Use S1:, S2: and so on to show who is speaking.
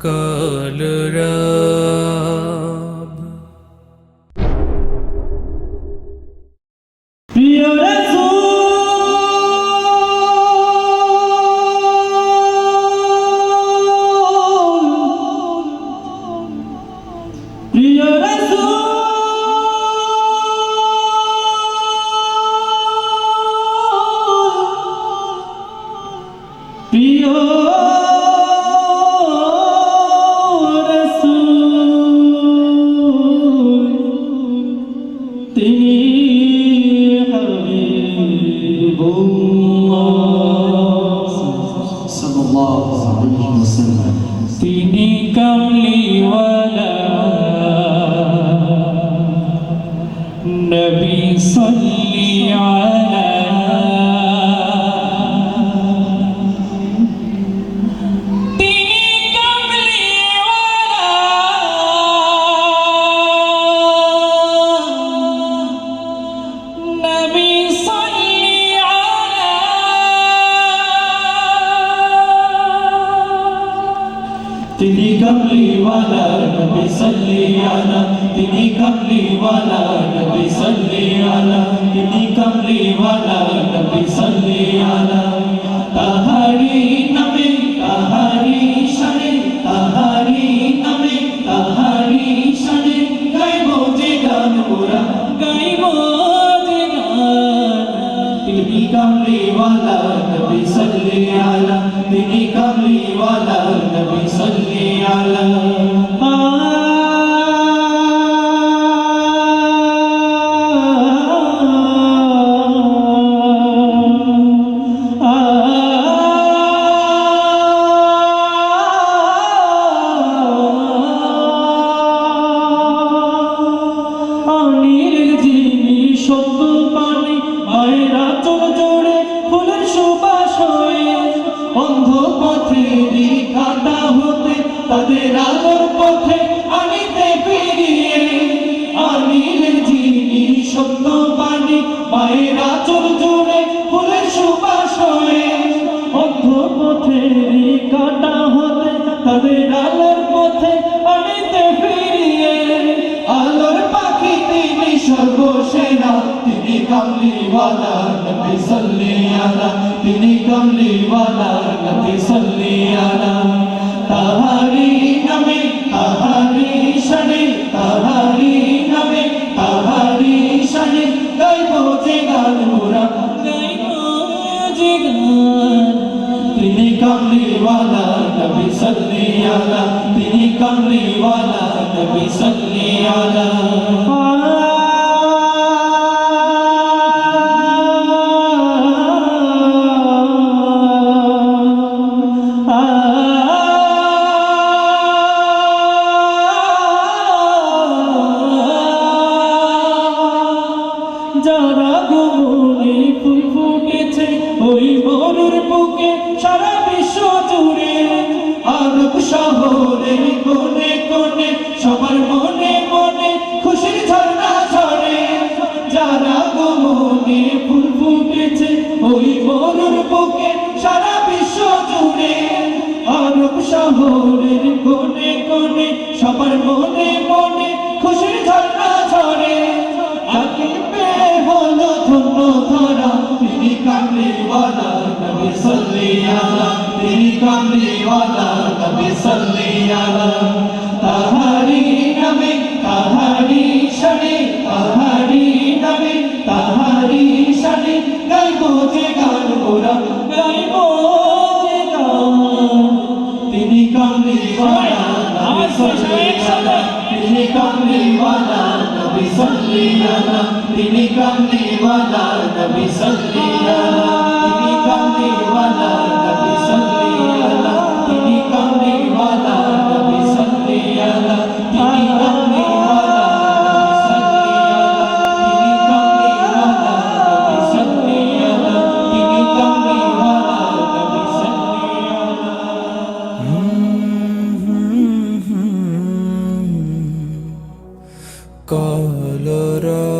S1: কালরাব
S2: প্রিয় রাসূল তিনি হাবিবুল্লাহ
S3: সাল্লাল্লাহু আলাইহি ওয়াসাল্লাম
S2: তিনি কামলিওয়ালা। নবী সাল্লি আলা তিনি কমলিওয়ালা নবী সাল্লি আলা তিনি কমলিওয়ালা নবী সাল্লি আলা তিনি কমলিওয়ালা নবী তিনি কমলিওয়ালা নবী সাল্লি আলা তিনি কমলিওয়ালা নবী সাল্লি আলা আনির পথেরই কাটা হতে তাদের আলোর পথে আনিতে ফিরিয়ে কাটা হতে তাদের আলোর পথে আনিতে ফিরিয়ে আলোর পাখি তিনি তিনি কমলিওয়ালা নবী সাল্লি আলা, তিনি কমলিওয়ালা নবী সাল্লি আলা। তাহারি নামে তাহারি শানে তাহারি নামে তাহারি শানে, গাইব যে গান মোরা, গাইব তিনি নবী সাল্লি আলা, তিনি নবী সাল্লি যারা গোবরে ফুল ফুটেছে, ওই মরুর বুকে সারা বিশ্ব জুড়ে। আরব শহরের কোনে কোনে সবার মনে মনে খুশির ঝর্ণা ঝরে। যারা গোবরে ফুল ফুটেছে, ওই মরুর বুকে সারা বিশ্ব জুড়ে। আরব শহরের কোনে কোনে সবার মনে ধরা তিনি কামলিওয়ালা নবী সাল্লি আলা তিনি কামলিওয়ালা নবী সাল্লি আলা তাহারি নামে তাহারি শানে তাহারি নামে তাহারি শানে গাইব যে গান মোরা গাইব যে গান তিনি নবী نبی صلی اللہ علیہ وسلم কলরা